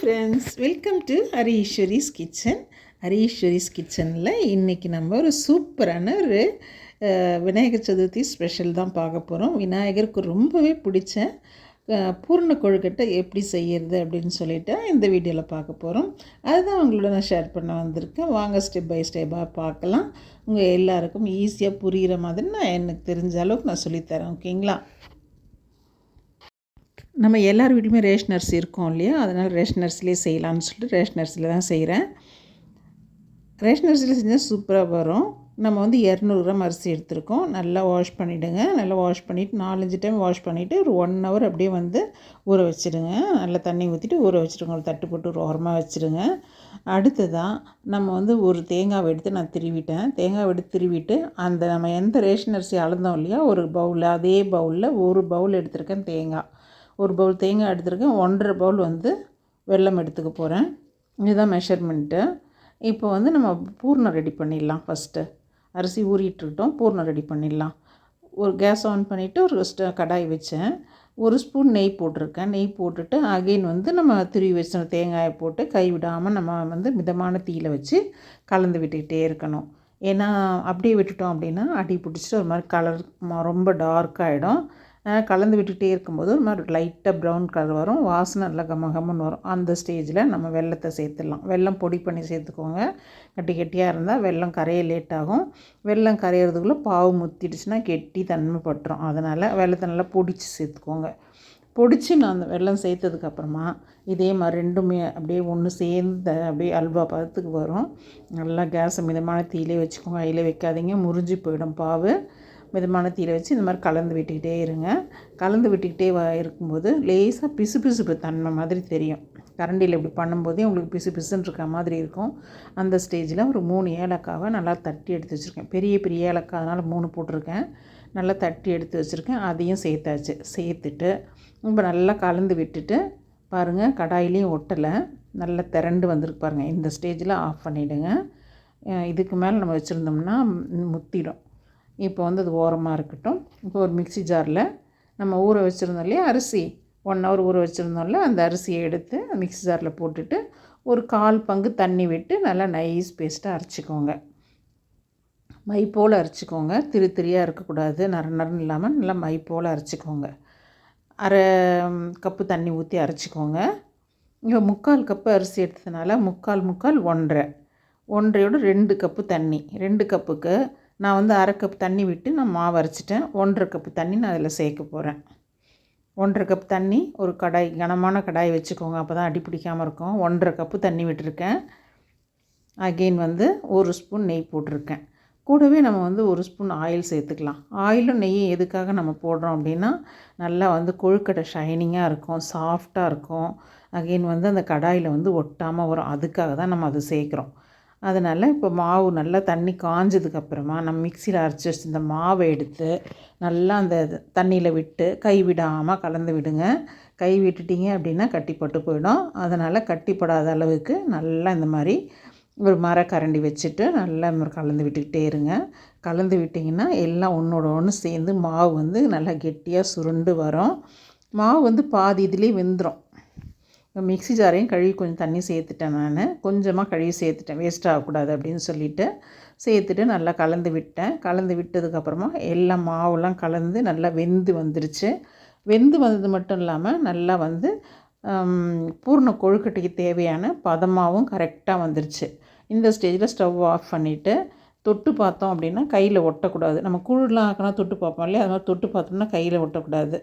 Friends welcome to Hariswari's kitchen Hariswari's கிச்சனில் இன்றைக்கி நம்ம ஒரு சூப்பரான ஒரு விநாயகர் சதுர்த்தி ஸ்பெஷல் தான் பார்க்க போகிறோம் விநாயகருக்கு ரொம்பவே பிடிச்ச பூர்ண கொழுக்கட்டை எப்படி செய்கிறது அப்படின்னு சொல்லிட்டு இந்த வீடியோவில் பார்க்க போகிறோம் அதுதான் உங்களோட நான் ஷேர் பண்ண வந்திருக்கேன். வாங்க ஸ்டெப் பை ஸ்டெப்பாக பார்க்கலாம். உங்கள் எல்லாருக்கும் ஈஸியாக புரிகிற மாதிரி நான் எனக்கு தெரிஞ்ச அளவுக்கு நான் சொல்லித்தரேன் ஓகேங்களா நம்ம எல்லார் வீட்லையுமே ரேஷன் அரிசி இருக்கும் இல்லையா? அதனால் ரேஷன் அரிசிலே செய்யலாம்னு சொல்லிட்டு ரேஷன் அரிசியில் தான் செய்கிறேன் ரேஷன் அரிசியில் செஞ்சால் சூப்பராக வரும். நம்ம வந்து இரநூறு கிராம் அரிசி எடுத்திருக்கோம். நல்லா வாஷ் பண்ணிவிடுங்க நல்லா வாஷ் பண்ணிவிட்டு நாலஞ்சு டைம் வாஷ் பண்ணிவிட்டு ஒரு ஒன் ஹவர் அப்படியே வந்து ஊற வச்சுடுங்க. நல்லா தண்ணி ஊற்றிட்டு ஊற வச்சுடுங்க. ஒரு தட்டு போட்டு ஒரு ஓரமாக வச்சுடுங்க. அடுத்ததாக நம்ம வந்து ஒரு தேங்காவை எடுத்து நான் திருவிட்டேன். தேங்காவை எடுத்து திருவிட்டு அந்த நம்ம எந்த ரேஷன் அரிசி அளந்தோம் இல்லையா? ஒரு பவுலில் அதே பவுலில் ஒரு பவுல் எடுத்திருக்கேன் தேங்காய். ஒரு பவுல் தேங்காய் எடுத்திருக்கேன். ஒன்றரை பவுல் வந்து வெள்ளம் எடுத்துக்க போகிறேன் இதுதான் மெஷர்மெண்ட்டு இப்போ வந்து நம்ம பூர்ணம் ரெடி பண்ணிடலாம் ஃபஸ்ட்டு அரிசி ஊறிட்டுருக்கோம் பூர்ணம் ரெடி பண்ணிடலாம். ஒரு கேஸ் ஆன் பண்ணிவிட்டு ஒரு ஸ்ட கடாய் வச்சேன். ஒரு ஸ்பூன் நெய் போட்டிருக்கேன். நெய் போட்டுட்டு அகைன் வந்து நம்ம திருவி வச்ச தேங்காயை போட்டு கை விடாமல் நம்ம வந்து மிதமான தீயில் வச்சு கலந்து விட்டுக்கிட்டே இருக்கணும். ஏன்னா அப்படியே விட்டுட்டோம் அப்படின்னா அடி பிடிச்சிட்டு ஒரு மாதிரி கலர் ரொம்ப டார்க் ஆகிடும் கலந்து விட்டுகிட்டே இருக்கும்போது ஒரு மாதிரி லைட்டாக ப்ரௌன் கலர் வரும். வாசனை நல்லா கம வரும். அந்த ஸ்டேஜில் நம்ம வெள்ளத்தை சேர்த்துடலாம். வெல்லம் பொடி பண்ணி சேர்த்துக்கோங்க. கட்டி கெட்டியாக இருந்தால் வெள்ளம் கரைய லேட் ஆகும். வெள்ளம் கரையிறதுக்குள்ளே பாவு முத்திடுச்சுன்னா கெட்டி தன்மை பட்டுரும் அதனால் வெள்ளத்தை நல்லா பொடிச்சு சேர்த்துக்கோங்க. பொடிச்சு நான் அந்த வெள்ளம் சேர்த்ததுக்கப்புறமா இதே மாதிரி ரெண்டுமே அப்படியே ஒன்று சேர்ந்து அப்படியே அல்வா பதத்துக்கு வரும். நல்லா கேஸை மிதமான தீயிலே வச்சுக்கோங்க. அதில் வைக்காதீங்க. முறிஞ்சு போயிடும் பாவு. மிதமான தீயில வச்சு இந்த மாதிரி கலந்து விட்டுக்கிட்டே இருங்க. கலந்து விட்டுக்கிட்டே வ இருக்கும்போது லேசாக பிசு பிசுப்பு தன்மை மாதிரி தெரியும். கரண்டியில் இப்படி பண்ணும்போதே உங்களுக்கு பிசு பிசுன்னு இருக்க மாதிரி இருக்கும். அந்த ஸ்டேஜில் ஒரு மூணு ஏலக்காவை நல்லா தட்டி எடுத்து வச்சுருக்கேன். பெரிய பெரிய ஏலக்காய் அதனால் மூணு போட்டிருக்கேன். நல்லா தட்டி எடுத்து வச்சுருக்கேன். அதையும் சேர்த்தாச்சு. சேர்த்துட்டு இப்போ நல்லா கலந்து விட்டுட்டு பாருங்கள் கடாயிலையும் ஒட்டலை. நல்லா திரண்டு வந்திருக்கு பாருங்கள் இந்த ஸ்டேஜில் ஆஃப் பண்ணிவிடுங்க இதுக்கு மேலே நம்ம வச்சுருந்தோம்னா முத்திடும். இப்போ வந்து அது ஓரமாக இருக்கட்டும். இப்போ ஒரு மிக்ஸி ஜாரில் நம்ம ஊற வச்சுருந்தோம் இல்லையா? அரிசி. ஒன் ஹவர் ஊற வச்சுருந்தோம்ல அந்த அரிசியை எடுத்து மிக்ஸி ஜாரில் போட்டுட்டு ஒரு கால் பங்கு தண்ணி விட்டு நல்லா நைஸ் பேஸ்ட்டாக அரைச்சிக்கோங்க. மை போல் அரைச்சிக்கோங்க. திரு திரியாக இருக்கக்கூடாது. நர நரன்னு இல்லாமல் நல்லா மை போல் அரைச்சிக்கோங்க. அரை கப்பு தண்ணி ஊற்றி அரைச்சிக்கோங்க. இங்கே முக்கால் கப்பு அரிசி எடுத்ததுனால முக்கால் முக்கால் ஒன்றரை. ஒன்றையோட ரெண்டு கப்பு தண்ணி. ரெண்டு கப்புக்கு நான் வந்து அரை கப் தண்ணி விட்டு நான் மாவு அரைச்சிட்டேன். ஒன்றரை கப்பு தண்ணி நான் அதில் சேர்க்க போகிறேன் ஒன்றரை கப் தண்ணி ஒரு கடாய் கனமான கடாய் வச்சுக்கோங்க. அப்போ தான் அடி பிடிக்காமல் இருக்கும். ஒன்றரை கப்பு தண்ணி விட்டுருக்கேன். அகெயின் வந்து ஒரு ஸ்பூன் நெய் போட்டிருக்கேன். கூடவே நம்ம வந்து ஒரு ஸ்பூன் ஆயில் சேர்த்துக்கலாம். ஆயிலும் நெய்யும் எதுக்காக நம்ம போடுறோம் அப்படின்னா நல்லா வந்து கொழுக்கட்டை ஷைனிங்காக இருக்கும் சாஃப்டாக இருக்கும். அகெயின் வந்து அந்த கடாயில் வந்து ஒட்டாமல் வரும். அதுக்காக தான் நம்ம அதை சேர்க்குறோம். அதனால் இப்போ மாவு நல்லா தண்ணி காஞ்சதுக்கப்புறமா நம்ம மிக்சியில் அரைச்சி வச்சிருந்த மாவை எடுத்து நல்லா அந்த தண்ணியில் விட்டு கை விடாமல் கலந்து விடுங்க. கை விட்டுட்டீங்க அப்படின்னா கட்டிப்பட்டு போயிடும். அதனால் கட்டிப்படாத அளவுக்கு நல்லா இந்த மாதிரி ஒரு மரக்கரண்டி வச்சுட்டு நல்லா கலந்து விட்டுக்கிட்டே இருங்க. கலந்து விட்டிங்கன்னா எல்லாம் ஒன்றோட ஒன்று சேர்ந்து மாவு வந்து நல்லா கெட்டியாக சுருண்டு வரும். மாவு வந்து பாதி இதுலேயே வெந்துடும் மிக்ஸி ஜாரையும் கழுவி கொஞ்சம் தண்ணி சேர்த்துட்டேன் நான். கொஞ்சமாக கழுவி சேர்த்துட்டேன். வேஸ்ட் ஆகக்கூடாது அப்படின்னு சொல்லிட்டு சேர்த்துட்டு நல்லா கலந்து விட்டேன். கலந்து விட்டதுக்கப்புறமா எல்லா மாவுலாம் கலந்து நல்லா வெந்து வந்துருச்சு. வெந்து வந்தது மட்டும் இல்லாமல் நல்லா வந்து பூர்ண கொழுக்கட்டைக்கு தேவையான பதமாகவும் கரெக்டாக வந்துருச்சு. இந்த ஸ்டேஜில் ஸ்டவ் ஆஃப் பண்ணிவிட்டு தொட்டு பார்த்தோம் அப்படின்னா கையில் ஒட்டக்கூடாது. நம்ம கூழ்லாம் ஆக்கினா தொட்டு பார்ப்போம் இல்லையா? அது மாதிரி தொட்டு பார்த்தோம்னா கையில் ஒட்டக்கூடாது.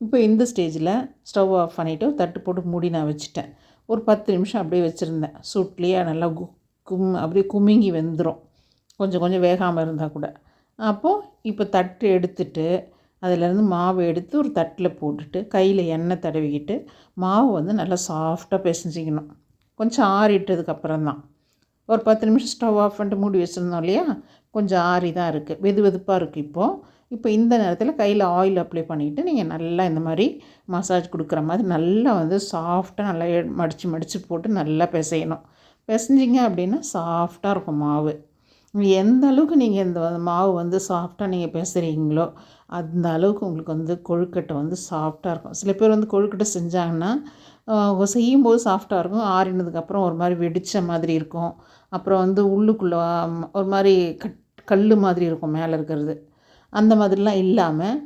இப்போ இந்த ஸ்டேஜில் ஸ்டவ் ஆஃப் பண்ணிவிட்டு தட்டு போட்டு மூடி நான் வச்சுட்டேன். ஒரு பத்து நிமிஷம் அப்படியே வச்சுருந்தேன். சூட்லேயே நல்லா கு கும் அப்படியே குமிங்கி வெந்துடும் கொஞ்சம் கொஞ்சம் வேகாமல் இருந்தால் கூட. அப்போது இப்போ தட்டு எடுத்துட்டு அதிலேருந்து மாவு எடுத்து ஒரு தட்டில் போட்டுட்டு கையில் எண்ணெய் தடவிக்கிட்டு மாவு வந்து நல்லா சாஃப்டாக பிசைஞ்சிக்கணும். கொஞ்சம் ஆறிட்டதுக்கப்புறம் தான். ஒரு பத்து நிமிஷம் ஸ்டவ் ஆஃப் பண்ணிட்டு மூடி வச்சுருந்தோம் இல்லையா? கொஞ்சம் ஆறி தான் இருக்குது. வெது வெதுப்பாக இருக்குது இப்போது இப்போ இந்த நேரத்தில் கையில் ஆயில் அப்ளை பண்ணிவிட்டு நீங்கள் நல்லா இந்த மாதிரி மசாஜ் கொடுக்குற மாதிரி நல்லா வந்து சாஃப்டாக நல்லா எ- மடித்து மடித்து போட்டு நல்லா பிசையணும். பிசைஞ்சிங்க அப்படின்னா சாஃப்டாக இருக்கும் மாவு. எந்த அளவுக்கு நீங்கள் இந்த மாவு வந்து சாஃப்டாக நீங்கள் பேசுகிறீங்களோ அந்த அளவுக்கு உங்களுக்கு வந்து கொழுக்கட்டை வந்து சாஃப்டாக இருக்கும். சில பேர் வந்து கொழுக்கட்டை செஞ்சாங்கன்னா செய்யும்போது சாஃப்டாக இருக்கும். ஆறினதுக்கப்புறம் ஒரு மாதிரி வெடித்த மாதிரி இருக்கும். அப்புறம் வந்து உள்ளுக்குள்ளே ஒரு மாதிரி கட் கல் மாதிரி இருக்கும் மேலே இருக்கிறது. அந்த மாதிரிலாம் இல்லாமல்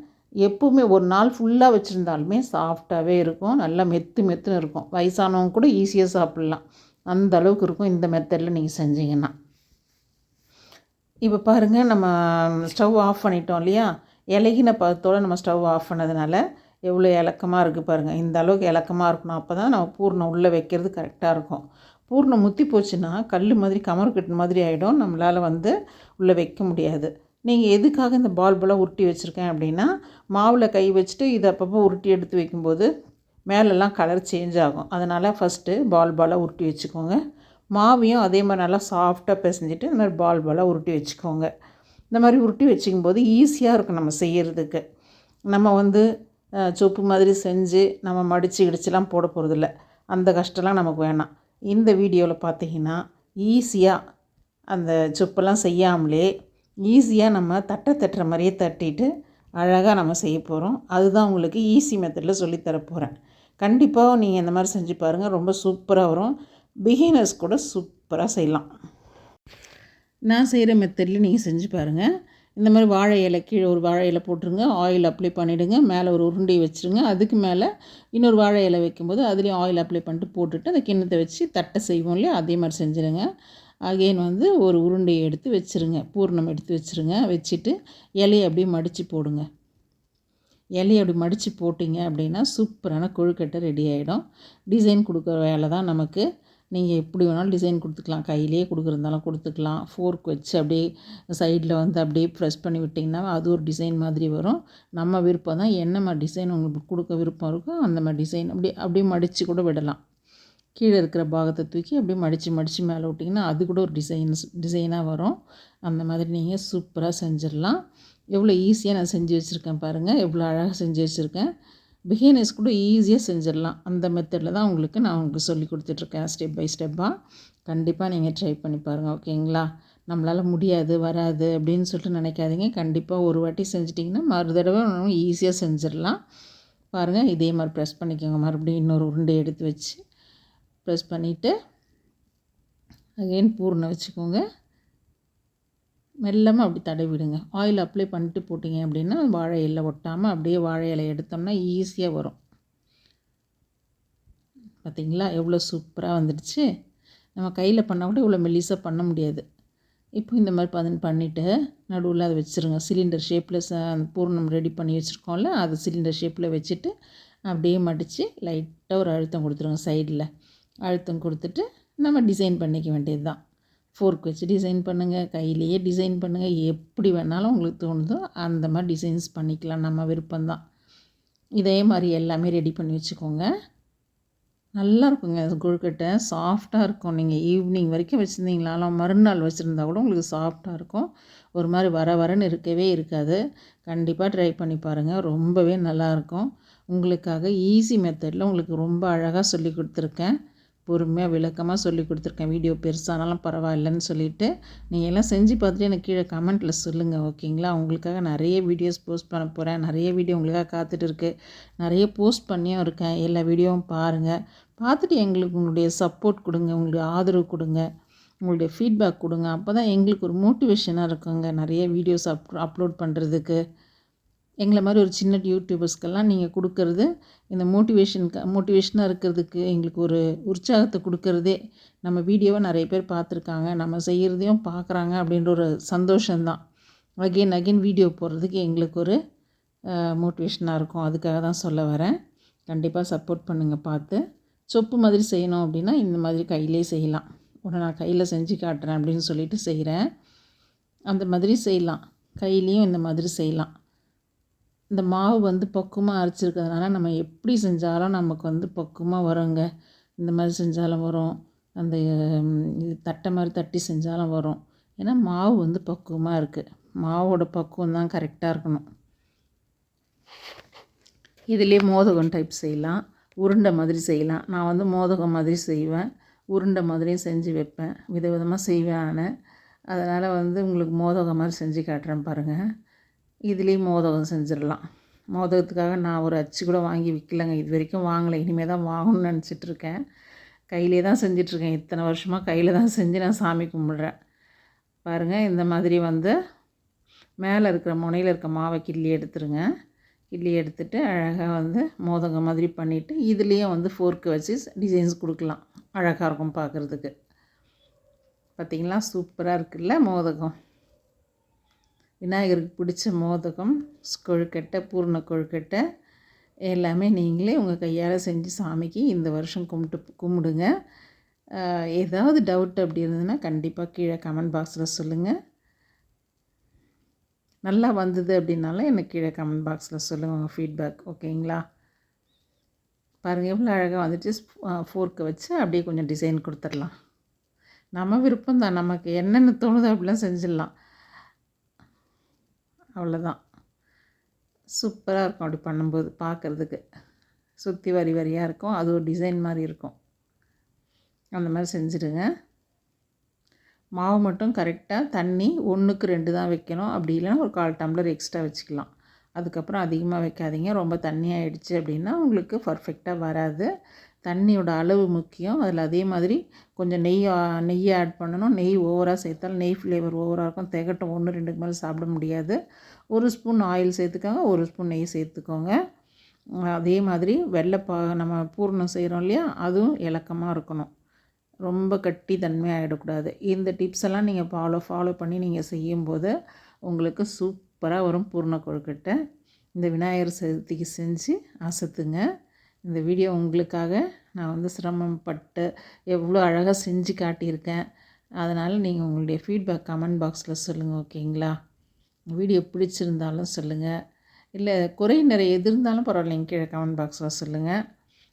எப்போவுமே ஒரு நாள் ஃபுல்லாக வச்சுருந்தாலுமே சாஃப்டாகவே இருக்கும். நல்லா மெத்து மெத்துன்னு இருக்கும். வயசானவங்க கூட ஈஸியாக சாப்பிட்லாம். அந்த அளவுக்கு இருக்கும் இந்த மெத்தடில் நீங்கள் செஞ்சீங்கன்னா. இப்போ பாருங்கள் நம்ம ஸ்டவ் ஆஃப் பண்ணிட்டோம் இல்லையா? இலகின பதத்தோடு நம்ம ஸ்டவ் ஆஃப் பண்ணதுனால எவ்வளோ இலக்கமாக இருக்குது பாருங்கள் இந்த அளவுக்கு இலக்கமாக இருக்கணும். அப்போ தான் நம்ம பூர்ணம் உள்ளே வைக்கிறது கரெக்டாக இருக்கும். பூர்ணம் முத்தி போச்சுன்னா கல் மாதிரி கமர் கட்டு மாதிரி ஆகிடும் நம்மளால் வந்து உள்ளே வைக்க முடியாது. நீங்கள் எதுக்காக இந்த பால் பாலாக உருட்டி வச்சுருக்கேன் அப்படின்னா மாவில் கை வச்சுட்டு இதை அப்பப்போ உருட்டி எடுத்து வைக்கும்போது மேலெல்லாம் கலர் சேஞ்ச் ஆகும். அதனால் ஃபஸ்ட்டு பால் பாலாக உருட்டி வச்சுக்கோங்க. மாவையும் அதே மாதிரி நல்லா சாஃப்டாக பிசைஞ்சிட்டு இந்த மாதிரி பால் பாலாக உருட்டி வச்சுக்கோங்க. இந்த மாதிரி உருட்டி வச்சுக்கும் போது ஈஸியாக இருக்கும் நம்ம செய்கிறதுக்கு நம்ம வந்து சொப்பு மாதிரி செஞ்சு நம்ம மடித்து இடிச்சுலாம் போட போகிறதில்ல அந்த கஷ்டம்லாம் நமக்கு வேணாம். இந்த வீடியோவில் பார்த்தீங்கன்னா ஈஸியாக அந்த சொப்பெல்லாம் செய்யாமலே ஈஸியாக நம்ம தட்டை தட்டுற மாதிரியே தட்டிட்டு அழகாக நம்ம செய்ய போகிறோம் அதுதான் உங்களுக்கு ஈஸி மெத்தடில் சொல்லித்தர போகிறேன் கண்டிப்பாக நீங்கள் இந்த மாதிரி செஞ்சு பாருங்கள் ரொம்ப சூப்பராக வரும். பிகினர்ஸ் கூட சூப்பராக செய்யலாம். நான் செய்கிற மெத்தடில் நீங்கள் செஞ்சு பாருங்கள் இந்த மாதிரி வாழை இலை கீழே ஒரு வாழை இலை போட்டுருங்க. ஆயில் அப்ளை பண்ணிவிடுங்க மேலே ஒரு உருண்டை வச்சுருங்க. அதுக்கு மேலே இன்னொரு வாழை இலை வைக்கும்போது அதுலேயும் ஆயில் அப்ளை பண்ணிட்டு போட்டுட்டு அந்த கிண்ணத்தை வச்சு தட்டை செய்வோம் இல்லையா? அதே மாதிரி செஞ்சுருங்க. அகெயின் வந்து ஒரு உருண்டையை எடுத்து வச்சுருங்க. பூர்ணம் எடுத்து வச்சுருங்க. வச்சுட்டு இலையை அப்படியே மடித்து போடுங்க. இலையை அப்படி மடித்து போட்டிங்க அப்படின்னா சூப்பரான கொழுக்கட்டை ரெடி ஆகிடும் டிசைன் கொடுக்குற வேலை தான் நமக்கு. நீங்கள் எப்படி வேணாலும் டிசைன் கொடுத்துக்கலாம். கையிலேயே கொடுக்குறதாலும் கொடுத்துக்கலாம். ஃபோர்க் வச்சு அப்படியே சைடில் வந்து அப்படியே ப்ரெஸ் பண்ணி விட்டிங்கன்னா அது ஒரு டிசைன் மாதிரி வரும். நம்ம விருப்பம் தான் என்ன மாதிரி டிசைன் உங்களுக்கு கொடுக்க விருப்பம் இருக்கோ அந்த மாதிரி டிசைன் அப்படியே அப்படியே மடித்து கூட விடலாம். கீழே இருக்கிற பாகத்தை தூக்கி அப்படியே மடித்து மடித்து மேலே விட்டிங்கன்னா அது கூட ஒரு டிசைன்ஸ் டிசைனாக வரும். அந்த மாதிரி நீங்கள் சூப்பராக செஞ்சிடலாம். எவ்வளோ ஈஸியாக நான் செஞ்சு வச்சுருக்கேன் பாருங்கள் எவ்வளோ அழகாக செஞ்சு வச்சுருக்கேன். பிகினர்ஸ் கூட ஈஸியாக செஞ்சிடலாம். அந்த மெத்தடில் தான் உங்களுக்கு நான் உங்களுக்கு சொல்லி கொடுத்துட்ருக்கேன் ஸ்டெப் பை ஸ்டெப்பாக கண்டிப்பாக நீங்கள் ட்ரை பண்ணி பாருங்கள் ஓகேங்களா? நம்மளால் முடியாது வராது அப்படின்னு சொல்லிட்டு நினைக்காதீங்க. கண்டிப்பாக ஒரு வாட்டி செஞ்சிட்டிங்கன்னா மறு தடவை ஈஸியாக செஞ்சிடலாம். பாருங்கள் இதே மாதிரி ப்ரெஸ் பண்ணிக்கோங்க. மறுபடியும் இன்னொரு உருண்டை எடுத்து வச்சு. ப்ரெஸ் பண்ணிவிட்டு அகெயின் பூர்ண வச்சுக்கோங்க. மெல்லமாக அப்படி தடவிடுங்க. ஆயில் அப்ளை பண்ணிட்டு போட்டிங்க அப்படின்னா வாழை இலை ஒட்டாமல் அப்படியே வாழை இலை எடுத்தோம்னா ஈஸியாக வரும். பார்த்திங்களா எவ்வளோ சூப்பராக வந்துடுச்சு. நம்ம கையில் பண்ணால் கூட இவ்வளோ மெல்லிசாக பண்ண முடியாது. இப்போ இந்த மாதிரி பதன் பண்ணிவிட்டு நடுவில் அதை வச்சுருங்க. சிலிண்டர் ஷேப்பில் ச பூர்ணம் ரெடி பண்ணி வச்சுருக்கோம்ல அது சிலிண்டர் ஷேப்பில் வச்சுட்டு அப்படியே மடித்து லைட்டாக ஒரு அழுத்தம் கொடுத்துருங்க சைடில் அழுத்தம் கொடுத்துட்டு நம்ம டிசைன் பண்ணிக்க வேண்டியது தான் ஃபோர்க் வச்சு டிசைன் பண்ணுங்கள் கையிலேயே டிசைன் பண்ணுங்கள் எப்படி வேணாலும் உங்களுக்கு தோணுதோ அந்த மாதிரி டிசைன்ஸ் பண்ணிக்கலாம். நம்ம விருப்பம்தான். இதே மாதிரி எல்லாமே ரெடி பண்ணி வச்சுக்கோங்க. நல்லா இருக்குங்க அது கொழுக்கட்டை. சாஃப்டாக இருக்கும். நீங்கள் ஈவினிங் வரைக்கும் வச்சுருந்தீங்களாலும் மறுநாள் வச்சுருந்தா கூட உங்களுக்கு சாஃப்டாக இருக்கும். ஒரு மாதிரி வர வரன்னு இருக்கவே இருக்காது. கண்டிப்பாக ட்ரை பண்ணி பாருங்கள் ரொம்பவே நல்லாயிருக்கும் உங்களுக்காக ஈஸி மெத்தடில் உங்களுக்கு ரொம்ப அழகாக சொல்லி கொடுத்துருக்கேன். பொறுமையாக விளக்கமாக சொல்லி கொடுத்துருக்கேன். வீடியோ பெருசானாலும் பரவாயில்லைன்னு சொல்லிட்டு நீங்கள் எல்லாம் செஞ்சு பார்த்துட்டு எனக்கு கீழே கமெண்ட்டில் சொல்லுங்கள் ஓகேங்களா? உங்களுக்காக நிறைய வீடியோஸ் போஸ்ட் பண்ண போகிறேன் நிறைய வீடியோ உங்களுக்காக காத்துட்டு இருக்கு. நிறைய போஸ்ட் பண்ணியும் இருக்கேன். எல்லா வீடியோவும் பாருங்கள் பார்த்துட்டு எங்களுக்கு உங்களுடைய சப்போர்ட் கொடுங்க உங்களுடைய ஆதரவு கொடுங்க உங்களுடைய ஃபீட்பேக் கொடுங்க. அப்போ தான் எங்களுக்கு ஒரு மோட்டிவேஷனாக இருக்குங்க நிறைய வீடியோஸ் அப் அப்லோட் பண்ணுறதுக்கு எங்களை மாதிரி ஒரு சின்ன யூடியூபர்ஸ்க்கெல்லாம் நீங்கள் கொடுக்கறது இந்த மோட்டிவேஷனுக்கு மோட்டிவேஷனாக இருக்கிறதுக்கு எங்களுக்கு ஒரு உற்சாகத்தை கொடுக்கறதே நம்ம வீடியோவை நிறைய பேர் பார்த்துருக்காங்க. நம்ம செய்கிறதையும் பார்க்குறாங்க அப்படின்ற ஒரு சந்தோஷம்தான். அகெயின் அகெயின் வீடியோ போடுறதுக்கு எங்களுக்கு ஒரு மோட்டிவேஷனாக இருக்கும். அதுக்காக தான் சொல்ல வரேன். கண்டிப்பாக சப்போர்ட் பண்ணுங்கள் பார்த்து. சொப்பு மாதிரி செய்யணும் அப்படின்னா இந்த மாதிரி கையிலே செய்யலாம். உடனே நான் கையில் செஞ்சு காட்டுறேன் அப்படின்னு சொல்லிட்டு செய்கிறேன் அந்த மாதிரி செய்யலாம். கையிலையும் இந்த மாதிரி செய்யலாம். இந்த மாவு வந்து பக்குவமாக அரைச்சிருக்கிறதுனால நம்ம எப்படி செஞ்சாலும் நமக்கு வந்து பக்குவமாக வருங்க. இந்த மாதிரி செஞ்சாலும் வரும். அந்த இது தட்டை மாதிரி தட்டி செஞ்சாலும் வரும். ஏன்னா மாவு வந்து பக்குவமாக இருக்குது மாவோட பக்குவம் தான் கரெக்டாக இருக்கணும். இதுலேயே மோதகம் டைப் செய்யலாம். உருண்டை மாதிரி செய்யலாம். நான் வந்து மோதகம் மாதிரி செய்வேன். உருண்டை மாதிரியும் செஞ்சு வைப்பேன். விதவிதமாக செய்வேன் நான். அதனால் வந்து உங்களுக்கு மோதகம் மாதிரி செஞ்சு காட்டுறேன் பாருங்கள் இதுலேயும் மோதகம் செஞ்சிடலாம். மோதகத்துக்காக நான் ஒரு அச்சு கூட வாங்கி விற்கலைங்க இது வரைக்கும் வாங்கலை. இனிமேல் தான் வாங்கணும்னு நினச்சிட்ருக்கேன். கையிலே தான் செஞ்சிட்ருக்கேன். இத்தனை வருஷமாக கையில் தான் செஞ்சு நான் சாமி கும்பிட்றேன். பாருங்கள் இந்த மாதிரி வந்து மேலே இருக்கிற முனையில் இருக்க மாவை கிள்ளி எடுத்துருங்க. கிள்ளி எடுத்துட்டு அழகாக வந்து மோதகம் மாதிரி பண்ணிவிட்டு இதுலேயும் வந்து ஃபோர்க்கு வச்சு டிசைன்ஸ் கொடுக்கலாம். அழகாக இருக்கும் பார்க்குறதுக்கு. பார்த்திங்களா? சூப்பராக இருக்குல்ல மோதகம். விநாயகருக்கு பிடிச்ச மோதகம் கொழுக்கட்டை பூர்ண கொழுக்கட்டை எல்லாமே நீங்களே உங்கள் கையால் செஞ்சு சாமிக்கு இந்த வருஷம் கும்பிட்டு கும்பிடுங்க. ஏதாவது டவுட் அப்படி இருந்ததுன்னா கண்டிப்பாக கீழே கமெண்ட் பாக்ஸில் சொல்லுங்கள் நல்லா வந்தது அப்படின்னாலும் எனக்கு கீழே கமெண்ட் பாக்ஸில் சொல்லுங்கள் உங்கள் ஃபீட்பேக் ஓகேங்களா பாருங்கள் எவ்வளோ அழகாக வந்துட்டு ஃபோர்க்கை வச்சு அப்படியே கொஞ்சம் டிசைன் கொடுத்துடலாம். நம்ம விருப்பம் தான் நமக்கு என்னென்ன தோணுதோ அப்படிலாம் செஞ்சிடலாம். அவ்வளோதான் சூப்பராக இருக்கும் அப்படி பண்ணும்போது பார்க்குறதுக்கு. சுற்றி வரி வரியாக இருக்கும். அது ஒரு டிசைன் மாதிரி இருக்கும். அந்த மாதிரி செஞ்சுடுங்க. மாவு மட்டும் கரெக்டாக தண்ணி ஒன்றுக்கு ரெண்டு தான் வைக்கணும். அப்படி இல்லைன்னா ஒரு கால் டம்ளர் எக்ஸ்ட்ரா வச்சுக்கலாம். அதுக்கப்புறம் அதிகமாக வைக்காதீங்க. ரொம்ப தண்ணி ஆகிடுச்சு அப்படின்னா உங்களுக்கு பர்ஃபெக்டாக வராது. தண்ணியோட அளவு முக்கியம். அதில் அதே மாதிரி கொஞ்சம் நெய் நெய் ஆட் பண்ணணும். நெய் ஓவராக சேர்த்தாலும் நெய் ஃப்ளேவர் ஓவராக இருக்கும். திகட்டும் ஒன்று ரெண்டுக்கு மேலே சாப்பிட முடியாது. ஒரு ஸ்பூன் ஆயில் சேர்த்துக்கோங்க. ஒரு ஸ்பூன் நெய் சேர்த்துக்கோங்க. அதே மாதிரி வெள்ளைப்பா நம்ம பூர்ணம் செய்கிறோம் இல்லையா? அதுவும் இலக்கமாக இருக்கணும். ரொம்ப கட்டி தன்மையாகிடக்கூடாது இந்த டிப்ஸ் எல்லாம் நீங்கள் ஃபாலோ ஃபாலோ பண்ணி நீங்கள் செய்யும்போது உங்களுக்கு சூப்பராக வரும் பூர்ண கொழுக்கட்டை இந்த விநாயகர் சதுர்த்திக்கு செஞ்சு அசத்துங்க. இந்த வீடியோ உங்களுக்காக நான் வந்து சிரமப்பட்டு எவ்வளோ அழகாக செஞ்சு காட்டியிருக்கேன். அதனால் நீங்கள் உங்களுடைய ஃபீட்பேக் கமெண்ட் பாக்ஸில் சொல்லுங்கள் ஓகேங்களா? வீடியோ பிடிச்சிருந்தாலும் சொல்லுங்கள் இல்லை குறை நிறைய எது இருந்தாலும் பரவாயில்லைங்க கீழே கமெண்ட் பாக்ஸில் சொல்லுங்கள்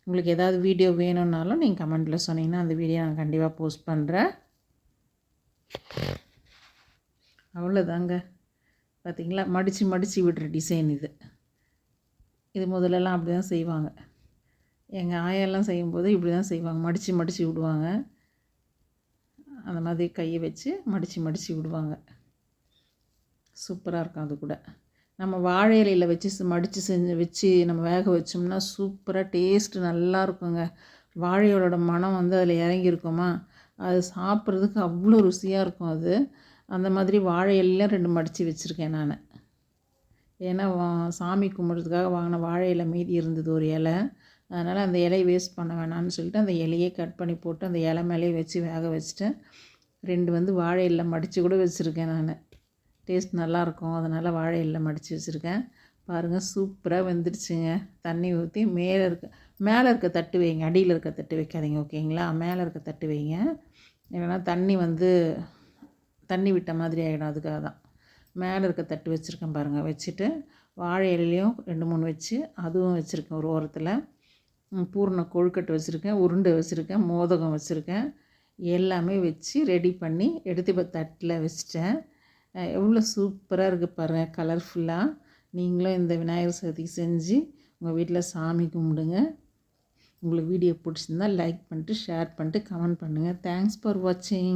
உங்களுக்கு ஏதாவது வீடியோ வேணும்னாலும் நீங்கள் கமெண்ட்டில் சொன்னீங்கன்னா அந்த வீடியோ நான் கண்டிப்பாக போஸ்ட் பண்ணுறேன் அவ்வளோதாங்க. பார்த்திங்களா மடித்து மடித்து விடுற டிசைன் இது. இது முதல்லலாம் அப்படி தான் செய்வாங்க. எங்கள் ஆயெல்லாம் செய்யும்போது இப்படி தான் செய்வாங்க. மடித்து மடித்து விடுவாங்க. அந்த மாதிரி கையை வச்சு மடித்து மடித்து விடுவாங்க. சூப்பராக இருக்கும் அது கூட. நம்ம வாழை இலையில் வச்சு மடித்து செஞ்சு வச்சு நம்ம வேக வச்சோம்னா சூப்பராக டேஸ்ட்டு நல்லா இருக்குங்க. வாழையோட மனம் வந்து அதில் இறங்கியிருக்குமா அது சாப்பிட்றதுக்கு அவ்வளோ ருசியாக இருக்கும் அது. அந்த மாதிரி வாழை இலையில ரெண்டு மடித்து வச்சுருக்கேன் நான். ஏன்னா சாமி கும்பிட்றதுக்காக வாங்கின வாழை இலை மீதி இருந்தது ஒரு இலை. அதனால் அந்த இலையை வேஸ்ட் பண்ண வேணாம்னு சொல்லிட்டு அந்த இலையே கட் பண்ணி போட்டு அந்த இலை மேலேயே வச்சு வேக வச்சுட்டு ரெண்டு வந்து வாழை இலை மடித்து கூட வச்சுருக்கேன் நான். டேஸ்ட் நல்லாயிருக்கும் அதனால் வாழை இலை மடித்து வச்சுருக்கேன். பாருங்கள் சூப்பராக வெந்துடுச்சுங்க தண்ணி ஊற்றி மேலே இருக்க மேலே இருக்க தட்டு வைங்க. அடியில் இருக்க தட்டு வைக்காதீங்க ஓகேங்களா? மேலே இருக்க தட்டு வைங்க. இல்லைன்னா தண்ணி வந்து தண்ணி விட்ட மாதிரி ஆகிடும் அதுக்காக தான். மேலே இருக்க தட்டு வச்சுருக்கேன் பாருங்கள் வச்சுட்டு வாழை இலையிலையும் ரெண்டு மூணு வச்சு அதுவும் வச்சுருக்கேன் ஒரு ஓரத்தில். பூர்ண கொழுக்கட்டை வச்சுருக்கேன் உருண்டை வச்சுருக்கேன் மோதகம் வச்சுருக்கேன். எல்லாமே வச்சு ரெடி பண்ணி எடுத்து இப்போ தட்டில் வச்சிட்டேன். எவ்வளோ சூப்பராக இருக்குது பாருங்கள் கலர்ஃபுல்லாக நீங்களும் இந்த விநாயகர் சதுர்த்தி செஞ்சு உங்கள் வீட்டில் சாமி கும்பிடுங்க. உங்களுக்கு வீடியோ பிடிச்சிருந்தால் லைக் பண்ணிட்டு ஷேர் பண்ணிட்டு கமெண்ட் பண்ணுங்கள் தேங்க்ஸ் ஃபார் வாட்சிங்